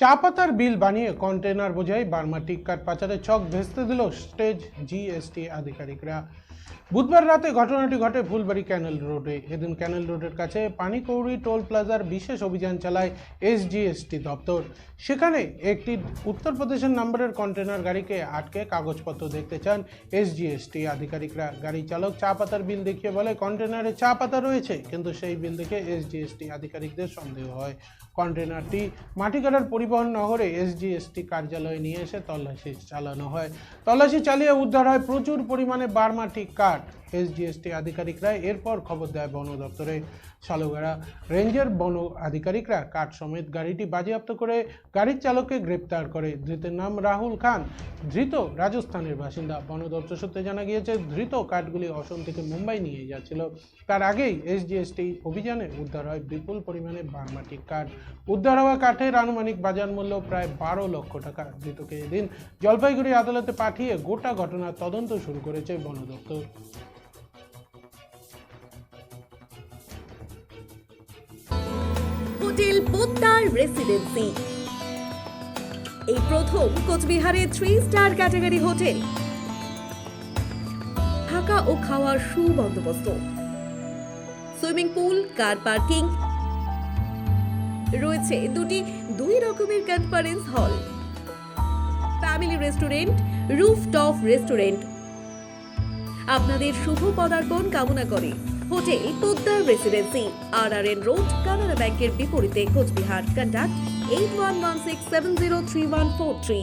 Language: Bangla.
চা পাতার বিল বানিয়ে কন্টেনার বোঝাই বার্মা টিক্কার পাচারে চক ভেস্তে দিল স্টেজ জিএসটি আধিকারিকরা। বুধবার রাতে ঘটনাটি ঘটে ফুলবাড়ি ক্যানেল রোডে। এদিন ক্যানেল রোডের কাছে পানিকৌড়ি টোল প্লাজার বিশেষ অভিযান চালায় এসজিএসটি দপ্তর। সেখানে একটি উত্তরপ্রদেশের নাম্বারের কন্টেনার গাড়িকে আটকে কাগজপত্র দেখতে চান এসজিএসটি আধিকারিকরা। গাড়ি চালক চা পাতার বিল দেখিয়ে বলে কন্টেনারে চা পাতা রয়েছে, কিন্তু সেই বিল দেখে এসজিএসটি আধিকারিকদের সন্দেহ হয়। কন্টেনারটি মাটিকাটার পরিবহন নগরে এসজিএসটি কার্যালয়ে নিয়ে এসে তল্লাশি চালানো হয়। তল্লাশি চালিয়ে উদ্ধার হয় প্রচুর পরিমাণে বার্মাটি কাঠ। এসজিএসটি আধিকারিকরা এরপর খবর দেয় বন দপ্তরে। শালুগাড়া রেঞ্জের বন আধিকারিকরা কাঠ সমেত গাড়িটি বাজেয়াপ্ত করে গাড়ির চালককে গ্রেপ্তার করে। ধৃতের নাম রাহুল খান, ধৃত রাজস্থানের বাসিন্দা। বন দপ্তর সূত্রে জানা গিয়েছে, ধৃত কাঠগুলি অসম থেকে মুম্বাই নিয়ে যাচ্ছিল। তার আগেই এসজিএসটি অভিযানে উদ্ধার হয় বিপুল পরিমাণে বার্মাটিক কাঠ। উদ্ধার হওয়া কাঠের আনুমানিক বাজার মূল্য প্রায় বারো লক্ষ টাকা। ধৃতকে এদিন জলপাইগুড়ি আদালতে পাঠিয়ে গোটা ঘটনার তদন্ত শুরু করেছে বন দপ্তর। পোদ্দার রেসিডেন্সি এই প্রথম কোচবিহারে থ্রি স্টার ক্যাটাগরি হোটেল থাকা ও খাওয়ার সুবন্দোবস্ত। সুইমিং পুল কার পার্কিং রয়েছে দুটি দুই রকমের conference hall family restaurant rooftop restaurant আপনাদের শুভ পদার্পণ কামনা করে। Hotel Poddar residency R R N road Canara ব্যাংকের বিপরীতে Cooch Behar. Contact eight one one six seven zero three one four three